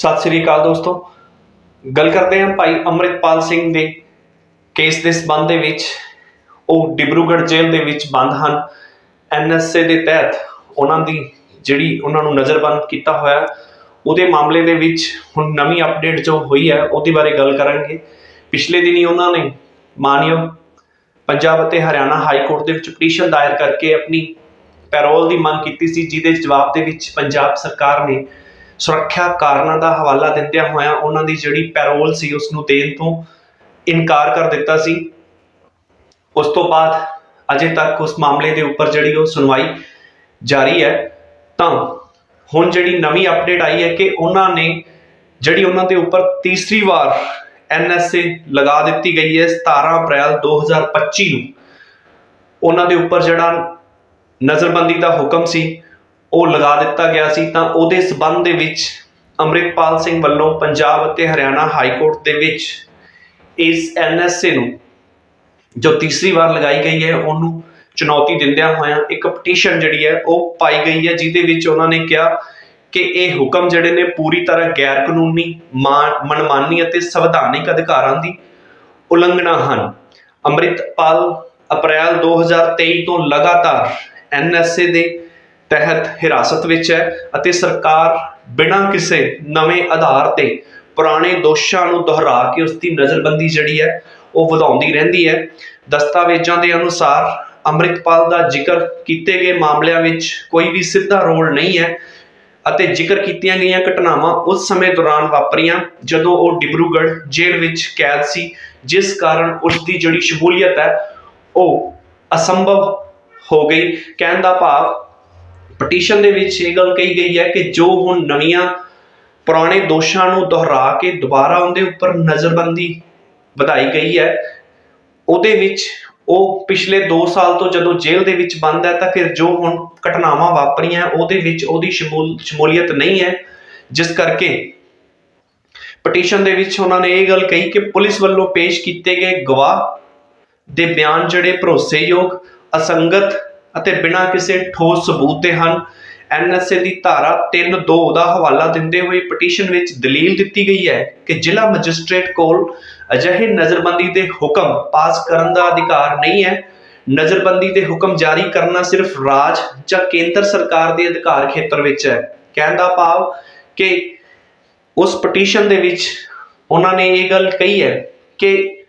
ਸਤਿ ਸ੍ਰੀ ਅਕਾਲ ਦੋਸਤੋ। ਗੱਲ ਕਰਦੇ ਹਾਂ ਭਾਈ ਅੰਮ੍ਰਿਤਪਾਲ ਸਿੰਘ ਦੇ ਕੇਸ ਦੇ ਸਬੰਧ ਦੇ ਵਿੱਚ। ਉਹ ਡਿਬਰੂਗੜ੍ਹ ਜੇਲ੍ਹ ਦੇ ਵਿੱਚ ਬੰਦ ਹਨ। ਐਨਐਸਏ ਦੇ ਤਹਿਤ ਉਹਨਾਂ ਦੀ ਜਿਹੜੀ ਉਹਨਾਂ ਨੂੰ ਨਜ਼ਰਬੰਦ ਕੀਤਾ ਹੋਇਆ, ਉਹਦੇ ਮਾਮਲੇ ਦੇ ਵਿੱਚ ਹੁਣ ਨਵੀਂ ਅਪਡੇਟ ਜੋ ਹੋਈ ਹੈ, ਉਹਦੇ ਬਾਰੇ ਗੱਲ ਕਰਾਂਗੇ। ਪਿਛਲੇ ਦਿਨੀ ਉਹਨਾਂ ਨੇ ਮਾਨਯੋਗ ਪੰਜਾਬ ਅਤੇ ਹਰਿਆਣਾ ਹਾਈ ਕੋਰਟ ਦੇ ਵਿੱਚ ਪਟੀਸ਼ਨ ਦਾਇਰ ਕਰਕੇ ਆਪਣੀ ਪੈਰੋਲ ਦੀ ਮੰਗ ਕੀਤੀ ਸੀ, ਜਿਹਦੇ ਜਵਾਬ ਦੇ ਵਿੱਚ ਪੰਜਾਬ ਸਰਕਾਰ ਨੇ ਸੁਰੱਖਿਆ ਕਾਰਨਾਂ ਦਾ ਹਵਾਲਾ ਦਿੰਦਿਆਂ ਹੋਇਆਂ ਉਹਨਾਂ ਦੀ ਜਿਹੜੀ ਪੈਰੋਲ ਸੀ ਉਸ ਨੂੰ ਦੇਣ ਤੋਂ ਇਨਕਾਰ ਕਰ ਦਿੱਤਾ ਸੀ। ਉਸ ਤੋਂ ਬਾਅਦ ਅਜੇ ਤੱਕ ਉਸ ਮਾਮਲੇ ਦੇ ਉੱਪਰ ਜਿਹੜੀ ਉਹ ਸੁਣਵਾਈ ਜਾਰੀ ਹੈ। ਤਾਂ ਹੁਣ ਜਿਹੜੀ ਨਵੀਂ ਅਪਡੇਟ ਆਈ ਹੈ ਕਿ ਉਹਨਾਂ ਨੇ ਜਿਹੜੀ ਉਹਨਾਂ ਦੇ ਉੱਪਰ ਤੀਸਰੀ ਵਾਰ ਐਨਐਸਏ ਲਗਾ ਦਿੱਤੀ ਗਈ ਹੈ 17 ਅਪ੍ਰੈਲ 2025 ਨੂੰ। ਉਹਨਾਂ ਦੇ ਉੱਪਰ ਜਿਹੜਾ ਨਜ਼ਰਬੰਦੀ ਦਾ ਹੁਕਮ ਸੀ ਉਹ ਲਗਾ ਦਿੱਤਾ ਗਿਆ ਸੀ, ਤਾਂ ਉਹਦੇ ਸਬੰਧ ਦੇ ਵਿੱਚ ਅੰਮ੍ਰਿਤਪਾਲ ਸਿੰਘ ਵੱਲੋਂ ਪੰਜਾਬ ਅਤੇ ਹਰਿਆਣਾ ਹਾਈ ਕੋਰਟ ਦੇ ਵਿੱਚ ਇਸ ਐਨਐਸਏ ਨੂੰ ਜੋ ਤੀਸਰੀ ਵਾਰ ਲਗਾਈ ਗਈ ਹੈ, ਉਹਨੂੰ ਚੁਣੌਤੀ ਦਿੰਦਿਆਂ ਹੋਇਆਂ ਇੱਕ ਪਟੀਸ਼ਨ ਜਿਹੜੀ ਹੈ, ਉਹ ਪਾਈ ਗਈ ਹੈ, ਜਿਹਦੇ ਵਿੱਚ ਉਹਨਾਂ ਨੇ ਕਿਹਾ ਕਿ ਇਹ ਹੁਕਮ ਜਿਹੜੇ ਨੇ ਪੂਰੀ ਤਰ੍ਹਾਂ ਗੈਰ ਕਾਨੂੰਨੀ ਮਾਨ- ਮਨਮਾਨੀ ਅਤੇ ਸੰਵਿਧਾਨਿਕ ਅਧਿਕਾਰਾਂ ਦੀ ਉਲੰਘਣਾ ਹਨ। ਅੰਮ੍ਰਿਤਪਾਲ ਅਪ੍ਰੈਲ 2023 ਤੋਂ ਲਗਾਤਾਰ ਐਨਐਸਏ ਦੇ ਤਹਿਤ ਹਿਰਾਸਤ ਵਿੱਚ ਹੈ ਅਤੇ ਸਰਕਾਰ ਬਿਨਾਂ ਕਿਸੇ ਨਵੇਂ ਆਧਾਰ ਤੇ ਪੁਰਾਣੇ ਦੋਸ਼ਾਂ ਨੂੰ ਦੁਹਰਾ ਕੇ ਉਸ ਦੀ ਨਜ਼ਰਬੰਦੀ ਜਿਹੜੀ ਹੈ ਉਹ ਵਧਾਉਂਦੀ ਰਹਿੰਦੀ ਹੈ। ਦਸਤਾਵੇਜ਼ਾਂ ਦੇ ਅਨੁਸਾਰ ਅੰਮ੍ਰਿਤਪਾਲ ਦਾ ਜ਼ਿਕਰ ਕੀਤੇ ਗਏ ਮਾਮਲਿਆਂ ਵਿੱਚ ਕੋਈ ਵੀ ਸਿੱਧਾ ਰੋਲ ਨਹੀਂ ਹੈ ਅਤੇ ਜ਼ਿਕਰ ਕੀਤੀਆਂ ਗਈਆਂ ਘਟਨਾਵਾਂ ਉਸ ਸਮੇਂ ਦੌਰਾਨ ਵਾਪਰੀਆਂ ਜਦੋਂ ਉਹ ਡਿਬਰੂਗੜ੍ਹ ਜੇਲ੍ਹ ਵਿੱਚ ਕੈਦ ਸੀ, ਜਿਸ ਕਾਰਨ ਉਸ ਦੀ ਜਿਹੜੀ ਸ਼ਮੂਲੀਅਤ ਹੈ ਉਹ ਅਸੰਭਵ ਹੋ ਗਈ। ਕਹਿਣ ਦਾ ਭਾਵ ਪਟੀਸ਼ਨ ਦੇ ਵਿੱਚ ਇਹ ਗੱਲ ਕਹੀ ਗਈ ਹੈ ਕਿ ਜੋ ਹੁਣ ਨਵੀਆਂ ਪੁਰਾਣੇ ਦੋਸ਼ਾਂ ਨੂੰ ਦੁਹਰਾ ਕੇ ਦੁਬਾਰਾ ਉਹਦੇ ਉੱਪਰ ਨਜ਼ਰਬੰਦੀ ਵਧਾਈ ਗਈ ਹੈ, ਉਹਦੇ ਵਿੱਚ ਉਹ ਪਿਛਲੇ 2 ਸਾਲ ਤੋਂ ਜਦੋਂ ਜੇਲ੍ਹ ਦੇ ਵਿੱਚ ਬੰਦ ਹੈ ਤਾਂ ਫਿਰ ਜੋ ਹੁਣ ਘਟਨਾਵਾਂ ਵਾਪਰੀਆਂ, ਉਹਦੇ ਵਿੱਚ ਉਹਦੀ ਸ਼ਮੂਲ, ਸ਼ਮੂਲੀਅਤ ਨਹੀਂ ਹੈ, ਜਿਸ ਕਰਕੇ ਪਟੀਸ਼ਨ ਦੇ ਵਿੱਚ ਉਹਨਾਂ ਨੇ ਇਹ ਗੱਲ ਕਹੀ ਕਿ ਪੁਲਿਸ ਵੱਲੋਂ ਪੇਸ਼ ਕੀਤੇ ਗਏ ਗਵਾਹ ਦੇ ਬਿਆਨ ਜਿਹੜੇ ਭਰੋਸੇਯੋਗ, ਅਸੰਗਤ ਅਤੇ ਬਿਨਾਂ ਕਿਸੇ ਠੋਸ ਸਬੂਤ ਦੇ ਹਨ। ਐਨਐਸਏ ਦੀ ਧਾਰਾ 3.2 ਦਾ ਹਵਾਲਾ ਦਿੰਦੇ ਹੋਏ ਪਟੀਸ਼ਨ ਵਿੱਚ ਦਲੀਲ ਦਿੱਤੀ ਗਈ ਹੈ ਕਿ ਜ਼ਿਲ੍ਹਾ ਮੈਜਿਸਟ੍ਰੇਟ ਕੋਲ ਅਜਿਹੇ ਨਜ਼ਰਬੰਦੀ ਦੇ ਹੁਕਮ ਪਾਸ ਕਰਨ ਦਾ ਅਧਿਕਾਰ ਨਹੀਂ ਹੈ। ਨਜ਼ਰਬੰਦੀ ਦੇ ਹੁਕਮ ਜਾਰੀ ਕਰਨਾ ਸਿਰਫ ਰਾਜ ਜਾਂ ਕੇਂਦਰ ਸਰਕਾਰ ਦੇ ਅਧਿਕਾਰ ਖੇਤਰ ਵਿੱਚ ਹੈ। ਕਹਿਣ ਦਾ ਭਾਵ ਕਿ ਉਸ ਪਟੀਸ਼ਨ ਦੇ ਵਿੱਚ ਉਹਨਾਂ ਨੇ ਇਹ ਗੱਲ ਕਹੀ ਹੈ ਕਿ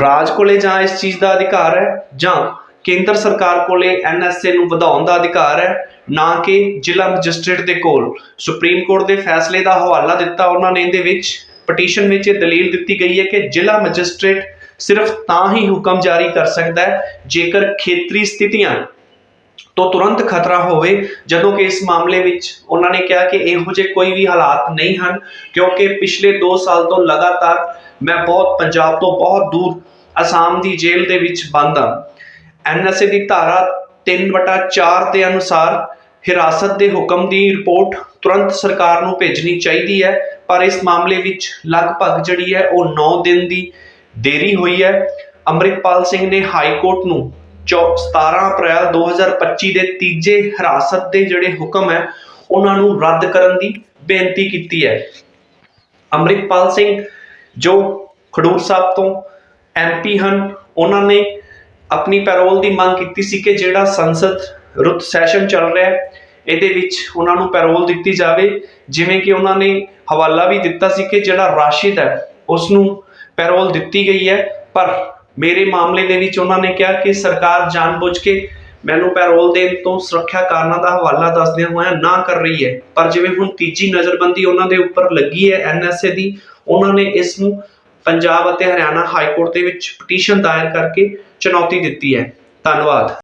ਰਾਜ ਕੋਲੇ ਜਾਂ ਇਸ ਚੀਜ਼ ਦਾ ਅਧਿਕਾਰ ਹੈ ਜਾਂ ਕੇਂਦਰ ਸਰਕਾਰ ਕੋਲੇ ਐਨਐਸਏ ਨੂੰ ਵਧਾਉਣ ਦਾ ਅਧਿਕਾਰ ਹੈ, ਨਾ ਕਿ ਜ਼ਿਲ੍ਹਾ ਮੈਜਿਸਟ੍ਰੇਟ ਦੇ ਕੋਲ। ਸੁਪਰੀਮ ਕੋਰਟ ਦੇ ਫੈਸਲੇ ਦਾ ਹਵਾਲਾ ਦਿੱਤਾ ਉਹਨਾਂ ਨੇ ਇਹਦੇ ਵਿੱਚ। ਪਟੀਸ਼ਨ ਵਿੱਚ ਇਹ ਦਲੀਲ ਦਿੱਤੀ ਗਈ ਹੈ ਕਿ ਜ਼ਿਲ੍ਹਾ ਮੈਜਿਸਟ੍ਰੇਟ ਸਿਰਫ ਤਾਂ ਹੀ ਹੁਕਮ ਜਾਰੀ ਕਰ ਸਕਦਾ ਹੈ, ਜੇਕਰ ਖੇਤਰੀ ਸਥਿਤੀਆਂ ਤੋਂ ਤੁਰੰਤ ਖਤਰਾ ਹੋਵੇ, ਜਦੋਂ ਕਿ ਇਸ ਮਾਮਲੇ ਵਿੱਚ ਉਹਨਾਂ ਨੇ ਕਿਹਾ ਕਿ ਇਹੋ ਜਿਹੇ ਕੋਈ ਵੀ ਹਾਲਾਤ ਨਹੀਂ ਹਨ, ਕਿਉਂਕਿ ਪਿਛਲੇ 2 ਸਾਲ ਤੋਂ ਲਗਾਤਾਰ ਮੈਂ ਬਹੁਤ ਪੰਜਾਬ ਤੋਂ ਬਹੁਤ ਦੂਰ ਅਸਾਮ ਦੀ ਜੇਲ੍ਹ ਦੇ ਵਿੱਚ ਬੰਦ ਹਾਂ। ਐਨਐਸਏ ਦੀ ਧਾਰਾ 3/4 ਦੇ ਅਨੁਸਾਰ ਹਿਰਾਸਤ ਦੇ ਹੁਕਮ ਦੀ ਰਿਪੋਰਟ ਤੁਰੰਤ ਸਰਕਾਰ ਨੂੰ ਭੇਜਣੀ ਚਾਹੀਦੀ ਹੈ, ਪਰ ਇਸ ਮਾਮਲੇ ਵਿੱਚ ਲਗਭਗ ਜਿਹੜੀ ਹੈ ਉਹ 9 ਦਿਨ ਦੀ ਦੇਰੀ ਹੋਈ ਹੈ। ਅੰਮ੍ਰਿਤਪਾਲ ਸਿੰਘ ਨੇ ਹਾਈ ਕੋਰਟ ਨੂੰ ਚੌ- 17 ਅਪ੍ਰੈਲ 2025 ਦੇ ਤੀਜੇ ਹਿਰਾਸਤ ਦੇ ਜਿਹੜੇ ਹੁਕਮ ਹੈ, ਉਹਨਾਂ ਨੂੰ ਰੱਦ ਕਰਨ ਦੀ ਬੇਨਤੀ ਕੀਤੀ ਹੈ। ਅੰਮ੍ਰਿਤਪਾਲ ਸਿੰਘ ਜੋ ਖਡੂਰ ਸਾਹਿਬ ਤੋਂ ਐਮਪੀ ਹਨ, ਉਹਨਾਂ ਨੇ ਆਪਣੀ ਪੈਰੋਲ ਦੀ ਮੰਗ ਕੀਤੀ ਸੀ ਕਿ ਜਿਹੜਾ ਸੰਸਦ ਰੁੱਤ ਸੈਸ਼ਨ ਚੱਲ ਰਿਹਾ ਹੈ, ਇਹਦੇ ਵਿੱਚ ਉਹਨਾਂ ਨੂੰ ਪੈਰੋਲ ਦਿੱਤੀ ਜਾਵੇ, ਜਿਵੇਂ ਕਿ ਉਹਨਾਂ ਨੇ ਹਵਾਲਾ ਵੀ ਦਿੱਤਾ ਸੀ ਕਿ ਜਿਹੜਾ ਰਾਸ਼ਿਦ ਹੈ ਉਸ ਨੂੰ ਪੈਰੋਲ ਦਿੱਤੀ ਗਈ ਹੈ। ਪਰ ਮੇਰੇ ਮਾਮਲੇ ਦੇ ਵਿੱਚ ਉਹਨਾਂ ਨੇ ਕਿਹਾ ਕਿ ਸਰਕਾਰ ਜਾਣਬੁੱਝ ਕੇ ਮੈਨੂੰ ਪੈਰੋਲ ਦੇਣ ਤੋਂ ਸੁਰੱਖਿਆ ਕਾਰਨਾਂ ਦਾ ਹਵਾਲਾ ਦੱਸਦਿਆਂ ਹੋਇਆ ਨਾ ਕਰ ਰਹੀ ਹੈ। ਪਰ ਜਿਵੇਂ ਹੁਣ ਤੀਜੀ ਨਜ਼ਰਬੰਦੀ ਉਹਨਾਂ ਦੇ ਉੱਪਰ ਲੱਗੀ ਹੈ ਐਨਐਸਏ ਦੀ, ਉਹਨਾਂ ਨੇ ਇਸ ਨੂੰ ਪੰਜਾਬ ਅਤੇ ਹਰਿਆਣਾ ਹਾਈ ਕੋਰਟ ਦੇ ਵਿੱਚ ਪਟੀਸ਼ਨ ਦਾਇਰ ਕਰਕੇ ਚੁਣੌਤੀ ਦਿੱਤੀ ਹੈ। ਧੰਨਵਾਦ।